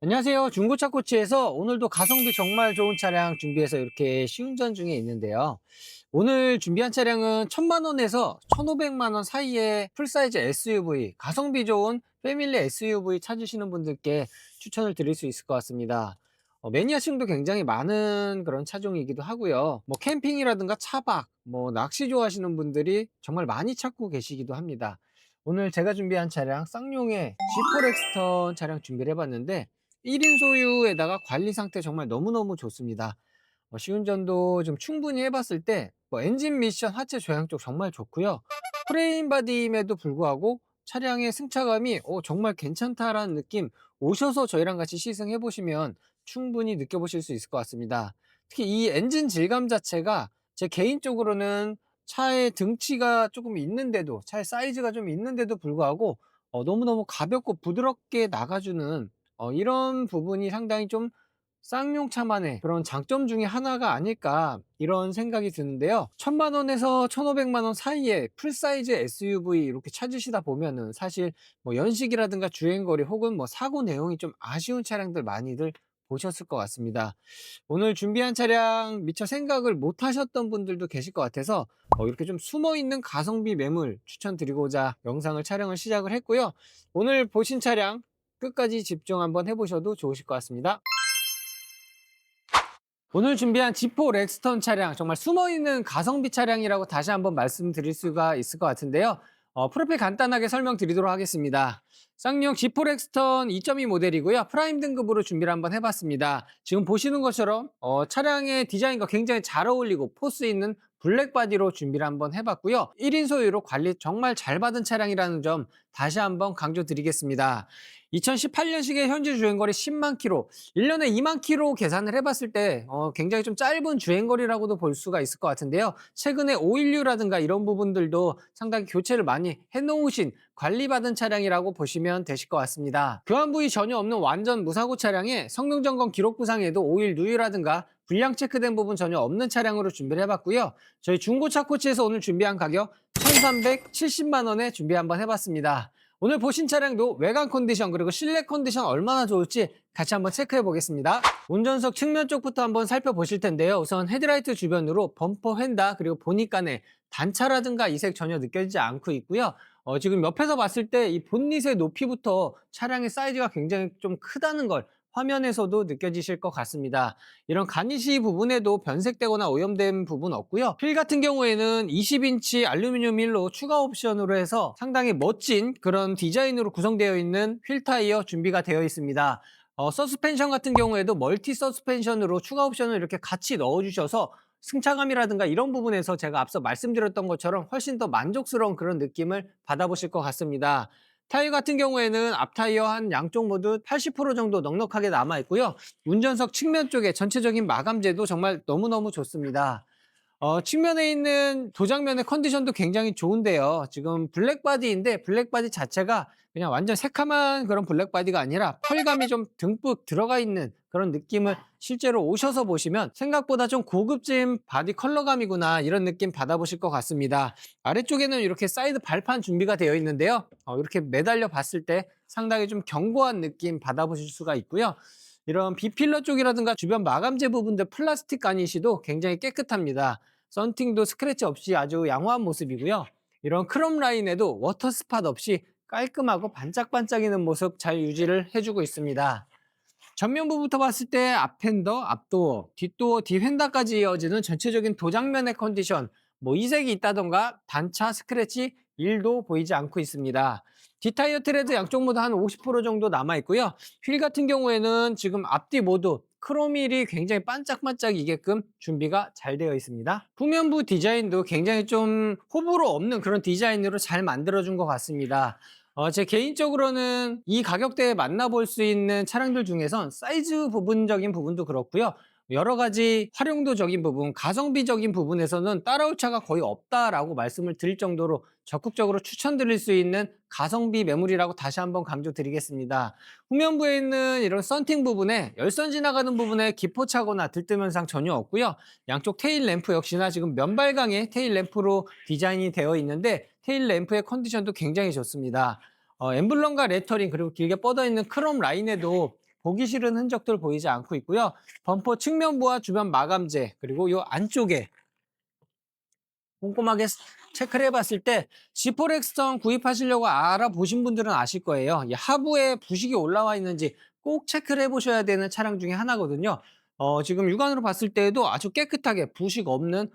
안녕하세요. 중고차 코치에서 오늘도 가성비 정말 좋은 차량 준비해서 이렇게 시운전 중에 있는데요. 오늘 준비한 차량은 1000만원에서 1500만원 사이의 풀사이즈 SUV, 가성비 좋은 패밀리 SUV 찾으시는 분들께 추천을 드릴 수 있을 것 같습니다. 어, 매니아층도 굉장히 많은 그런 차종이기도 하고요. 뭐 캠핑이라든가 차박, 뭐 낚시 좋아하시는 분들이 정말 많이 찾고 계시기도 합니다. 오늘 제가 준비한 차량 쌍용의 G4 엑스턴 차량 준비를 해봤는데 1인 소유에다가 관리 상태 정말 너무너무 좋습니다. 어, 시운전도 좀 충분히 해봤을 때, 뭐 엔진 미션 하체 조향 쪽 정말 좋고요. 프레임 바디임에도 불구하고 차량의 승차감이 어, 정말 괜찮다라는 느낌 오셔서 저희랑 같이 시승해 보시면 충분히 느껴보실 수 있을 것 같습니다. 특히 이 엔진 질감 자체가 제 개인적으로는 차의 등치가 조금 있는데도 차의 사이즈가 좀 있는데도 불구하고 어, 너무너무 가볍고 부드럽게 나가주는 어, 이런 부분이 상당히 좀 쌍용차만의 그런 장점 중에 하나가 아닐까 이런 생각이 드는데요. 1000만 원에서 1500만 원 사이에 풀사이즈 SUV 이렇게 찾으시다 보면은 사실 뭐 연식이라든가 주행거리 혹은 뭐 사고 내용이 좀 아쉬운 차량들 많이들 보셨을 것 같습니다. 오늘 준비한 차량 미처 생각을 못 하셨던 분들도 계실 것 같아서 어, 이렇게 좀 숨어 있는 가성비 매물 추천드리고자 영상을 촬영을 시작을 했고요. 오늘 보신 차량 끝까지 집중 한번 해보셔도 좋으실 것 같습니다. 오늘 준비한 G4 렉스턴 차량 정말 숨어있는 가성비 차량이라고 다시 한번 말씀드릴 수가 있을 것 같은데요. 어, 프로필 간단하게 설명드리도록 하겠습니다. 쌍용 G4 렉스턴 2.2 모델이고요. 프라임 등급으로 준비를 한번 해봤습니다. 지금 보시는 것처럼 어, 차량의 디자인과 굉장히 잘 어울리고 포스 있는 블랙 바디로 준비를 한번 해봤고요. 1인 소유로 관리 정말 잘 받은 차량이라는 점 다시 한번 강조드리겠습니다. 2018년식의 현재 주행거리 10만 킬로, 1년에 2만 킬로 계산을 해봤을 때 어, 굉장히 좀 짧은 주행거리라고도 볼 수가 있을 것 같은데요. 최근에 오일류라든가 이런 부분들도 상당히 교체를 많이 해놓으신 관리받은 차량이라고 보시면 되실 것 같습니다. 교환 부위 전혀 없는 완전 무사고 차량에 성능 점검 기록 부상에도 오일 누유라든가 불량 체크된 부분 전혀 없는 차량으로 준비를 해봤고요. 저희 중고차 코치에서 오늘 준비한 가격 1370만 원에 준비 한번 해봤습니다. 오늘 보신 차량도 외관 컨디션 그리고 실내 컨디션 얼마나 좋을지 같이 한번 체크해 보겠습니다. 운전석 측면 쪽부터 한번 살펴보실 텐데요. 우선 헤드라이트 주변으로 범퍼 휀다 그리고 보니까네 단차라든가 이색 전혀 느껴지지 않고 있고요. 어, 지금 옆에서 봤을 때 이 본닛의 높이부터 차량의 사이즈가 굉장히 좀 크다는 걸 화면에서도 느껴지실 것 같습니다. 이런 가니시 부분에도 변색되거나 오염된 부분 없고요. 휠 같은 경우에는 20인치 알루미늄 휠로 추가 옵션으로 해서 상당히 멋진 그런 디자인으로 구성되어 있는 휠 타이어 준비가 되어 있습니다. 어, 서스펜션 같은 경우에도 멀티 서스펜션으로 추가 옵션을 이렇게 같이 넣어주셔서 승차감이라든가 이런 부분에서 제가 앞서 말씀드렸던 것처럼 훨씬 더 만족스러운 그런 느낌을 받아보실 것 같습니다. 타이어 같은 경우에는 앞 타이어 한 양쪽 모두 80% 정도 넉넉하게 남아 있고요. 운전석 측면 쪽에 전체적인 마감재도 정말 너무너무 좋습니다. 어, 측면에 있는 도장면의 컨디션도 굉장히 좋은데요. 지금 블랙바디인데 블랙바디 자체가 그냥 완전 새카만 그런 블랙바디가 아니라 펄감이 좀 듬뿍 들어가 있는 그런 느낌을 실제로 오셔서 보시면 생각보다 좀 고급진 바디 컬러감이구나 이런 느낌 받아보실 것 같습니다. 아래쪽에는 이렇게 사이드 발판 준비가 되어 있는데요. 어, 이렇게 매달려 봤을 때 상당히 좀 견고한 느낌 받아보실 수가 있고요. 이런 비필러 쪽이라든가 주변 마감재 부분들 플라스틱 가니시도 굉장히 깨끗합니다. 썬팅도 스크래치 없이 아주 양호한 모습이고요. 이런 크롬 라인에도 워터 스팟 없이 깔끔하고 반짝반짝이는 모습 잘 유지를 해주고 있습니다. 전면부부터 봤을 때 앞핸더, 앞도어, 뒷도어, 뒤휀다까지 이어지는 전체적인 도장면의 컨디션, 뭐 이색이 있다던가 단차, 스크래치 1도 보이지 않고 있습니다. 뒷타이어 트레드 양쪽 모두 한 50% 정도 남아 있고요. 휠 같은 경우에는 지금 앞뒤 모두 크롬일이 굉장히 반짝반짝이게끔 준비가 잘 되어 있습니다. 후면부 디자인도 굉장히 좀 호불호 없는 그런 디자인으로 잘 만들어준 것 같습니다. 어, 제 개인적으로는 이 가격대에 만나볼 수 있는 차량들 중에선 사이즈 부분적인 부분도 그렇고요. 여러 가지 활용도적인 부분, 가성비적인 부분에서는 따라올 차가 거의 없다라고 말씀을 드릴 정도로 적극적으로 추천드릴 수 있는 가성비 매물이라고 다시 한번 강조드리겠습니다. 후면부에 있는 이런 썬팅 부분에 열선 지나가는 부분에 기포차거나 들뜸 현상 전혀 없고요. 양쪽 테일 램프 역시나 지금 면발강의 테일 램프로 디자인이 되어 있는데 테일 램프의 컨디션도 굉장히 좋습니다. 어, 엠블럼과 레터링 그리고 길게 뻗어 있는 크롬 라인에도 보기 싫은 흔적들 보이지 않고 있고요. 범퍼 측면부와 주변 마감재 그리고 이 안쪽에 꼼꼼하게 스- 체크를 해봤을 때 G4 엑스턴 구입하시려고 알아보신 분들은 아실 거예요. 이 하부에 부식이 올라와 있는지 꼭 체크를 해보셔야 되는 차량 중에 하나거든요. 어, 지금 육안으로 봤을 때에도 아주 깨끗하게 부식 없는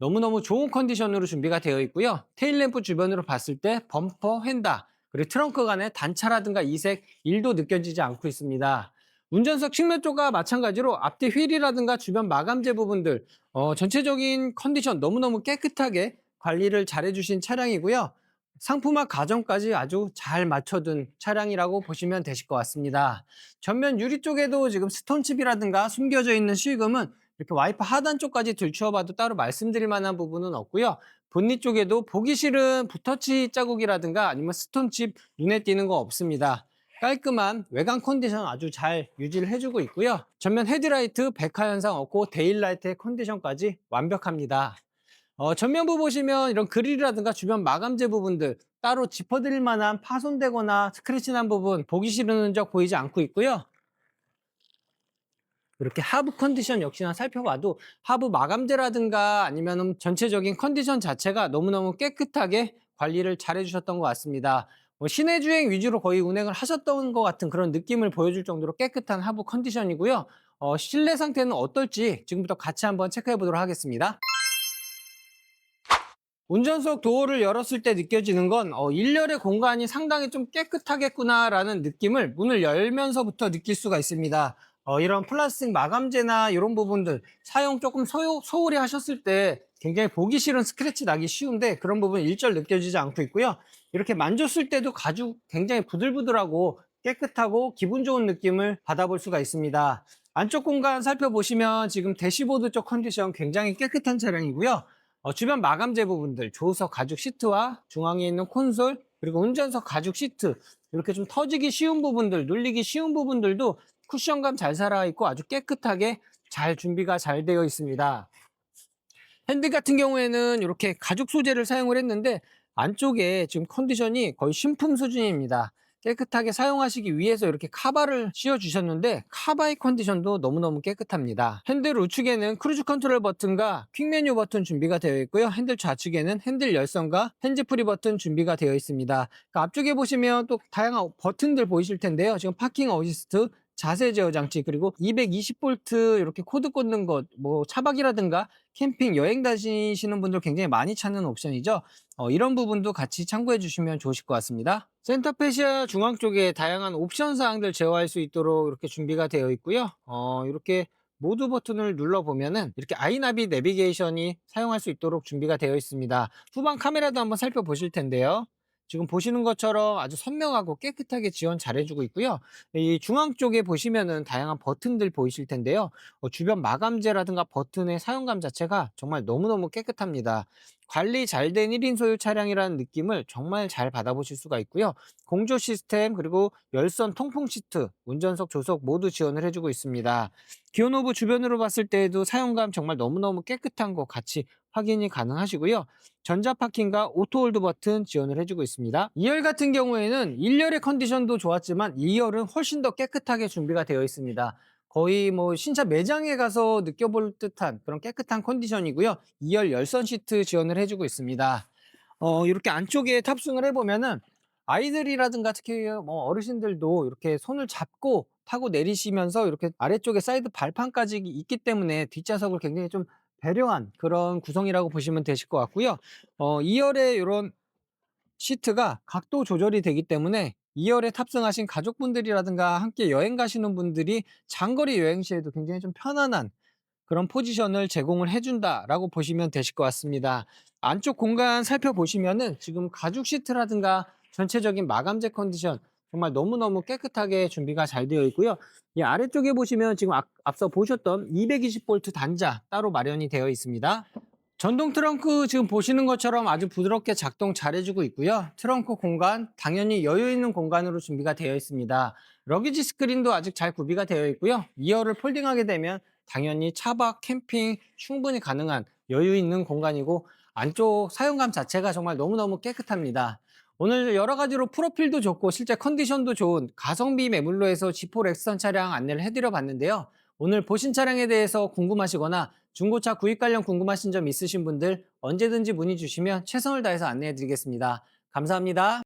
너무너무 좋은 컨디션으로 준비가 되어 있고요. 테일램프 주변으로 봤을 때 범퍼, 휀다, 그리고 트렁크 간의 단차라든가 이색 1도 느껴지지 않고 있습니다. 운전석 측면 쪽과 마찬가지로 앞뒤 휠이라든가 주변 마감재 부분들 어, 전체적인 컨디션 너무너무 깨끗하게 관리를 잘 해주신 차량이고요. 상품화 과정까지 아주 잘 맞춰둔 차량이라고 보시면 되실 것 같습니다. 전면 유리 쪽에도 지금 스톤칩이라든가 숨겨져 있는 실금은 이렇게 와이퍼 하단 쪽까지 들추어봐도 따로 말씀드릴 만한 부분은 없고요. 본닛 쪽에도 보기 싫은 붓터치 자국이라든가 아니면 스톤칩 눈에 띄는 거 없습니다. 깔끔한 외관 컨디션 아주 잘 유지를 해주고 있고요. 전면 헤드라이트 백화 현상 없고 데일라이트의 컨디션까지 완벽합니다. 어, 전면부 보시면 이런 그릴이라든가 주변 마감재 부분들 따로 짚어드릴 만한 파손되거나 스크래치 난 부분 보기 싫은 흔적 보이지 않고 있고요. 이렇게 하부 컨디션 역시나 살펴봐도 하부 마감재라든가 아니면 전체적인 컨디션 자체가 너무너무 깨끗하게 관리를 잘 해주셨던 것 같습니다. 뭐 시내 주행 위주로 거의 운행을 하셨던 것 같은 그런 느낌을 보여줄 정도로 깨끗한 하부 컨디션이고요. 어, 실내 상태는 어떨지 지금부터 같이 한번 체크해 보도록 하겠습니다. 운전석 도어를 열었을 때 느껴지는 건 어, 일렬의 공간이 상당히 좀 깨끗하겠구나라는 느낌을 문을 열면서부터 느낄 수가 있습니다. 어, 이런 플라스틱 마감재나 이런 부분들 사용 조금 소, 소홀히 하셨을 때 굉장히 보기 싫은 스크래치 나기 쉬운데 그런 부분 일절 느껴지지 않고 있고요. 이렇게 만졌을 때도 가죽 굉장히 부들부들하고 깨끗하고 기분 좋은 느낌을 받아볼 수가 있습니다. 안쪽 공간 살펴보시면 지금 대시보드 쪽 컨디션 굉장히 깨끗한 차량이고요. 어, 주변 마감재 부분들, 조수석 가죽 시트와 중앙에 있는 콘솔, 그리고 운전석 가죽 시트, 이렇게 좀 터지기 쉬운 부분들, 눌리기 쉬운 부분들도 쿠션감 잘 살아있고 아주 깨끗하게 잘 준비가 잘 되어 있습니다. 핸들 같은 경우에는 이렇게 가죽 소재를 사용을 했는데 안쪽에 지금 컨디션이 거의 신품 수준입니다. 깨끗하게 사용하시기 위해서 이렇게 카바를 씌워 주셨는데 카바의 컨디션도 너무너무 깨끗합니다. 핸들 우측에는 크루즈 컨트롤 버튼과 퀵 메뉴 버튼 준비가 되어 있고요. 핸들 좌측에는 핸들 열선과 핸즈 프리 버튼 준비가 되어 있습니다. 그러니까 앞쪽에 보시면 또 다양한 버튼들 보이실 텐데요. 지금 파킹 어시스트 자세 제어 장치 그리고 220V 이렇게 코드 꽂는 것, 뭐 차박이라든가 캠핑 여행 다니시는 분들 굉장히 많이 찾는 옵션이죠. 어, 이런 부분도 같이 참고해 주시면 좋으실 것 같습니다. 센터페시아 중앙 쪽에 다양한 옵션 사항들 제어할 수 있도록 이렇게 준비가 되어 있고요. 어, 이렇게 모두 버튼을 눌러 보면은 이렇게 아이나비 내비게이션이 사용할 수 있도록 준비가 되어 있습니다. 후방 카메라도 한번 살펴보실 텐데요. 지금 보시는 것처럼 아주 선명하고 깨끗하게 지원 잘 해주고 있고요. 이 중앙 쪽에 보시면은 다양한 버튼들 보이실 텐데요. 어, 주변 마감재라든가 버튼의 사용감 자체가 정말 너무너무 깨끗합니다. 관리 잘 된 1인 소유 차량이라는 느낌을 정말 잘 받아보실 수가 있고요. 공조 시스템 그리고 열선 통풍 시트, 운전석 조석 모두 지원을 해주고 있습니다. 기어노브 주변으로 봤을 때에도 사용감 정말 너무너무 깨끗한 거 같이 확인이 가능하시고요. 전자 파킹과 오토홀드 버튼 지원을 해주고 있습니다. 2열 같은 경우에는 1열의 컨디션도 좋았지만 2열은 훨씬 더 깨끗하게 준비가 되어 있습니다. 거의 뭐 신차 매장에 가서 느껴볼 듯한 그런 깨끗한 컨디션이고요. 2열 열선 시트 지원을 해주고 있습니다. 어, 이렇게 안쪽에 탑승을 해보면은 아이들이라든가 특히 뭐 어르신들도 이렇게 손을 잡고 타고 내리시면서 이렇게 아래쪽에 사이드 발판까지 있기 때문에 뒷좌석을 굉장히 좀 배려한 그런 구성이라고 보시면 되실 것 같고요. 어, 2열의 이런 시트가 각도 조절이 되기 때문에 2열에 탑승하신 가족분들이라든가 함께 여행 가시는 분들이 장거리 여행 시에도 굉장히 좀 편안한 그런 포지션을 제공을 해준다라고 보시면 되실 것 같습니다. 안쪽 공간 살펴보시면은 지금 가죽 시트라든가 전체적인 마감재 컨디션 정말 너무너무 깨끗하게 준비가 잘 되어 있고요. 이 아래쪽에 보시면 지금 앞, 앞서 보셨던 220V 단자 따로 마련이 되어 있습니다. 전동 트렁크 지금 보시는 것처럼 아주 부드럽게 작동 잘 해주고 있고요. 트렁크 공간 당연히 여유 있는 공간으로 준비가 되어 있습니다. 러기지 스크린도 아직 잘 구비가 되어 있고요. 2열을 폴딩하게 되면 당연히 차박, 캠핑 충분히 가능한 여유 있는 공간이고 안쪽 사용감 자체가 정말 너무너무 깨끗합니다. 오늘 여러 가지로 프로필도 좋고 실제 컨디션도 좋은 가성비 매물로 해서 G4 렉스턴 차량 안내를 해드려 봤는데요. 오늘 보신 차량에 대해서 궁금하시거나 중고차 구입 관련 궁금하신 점 있으신 분들 언제든지 문의 주시면 최선을 다해서 안내해 드리겠습니다. 감사합니다.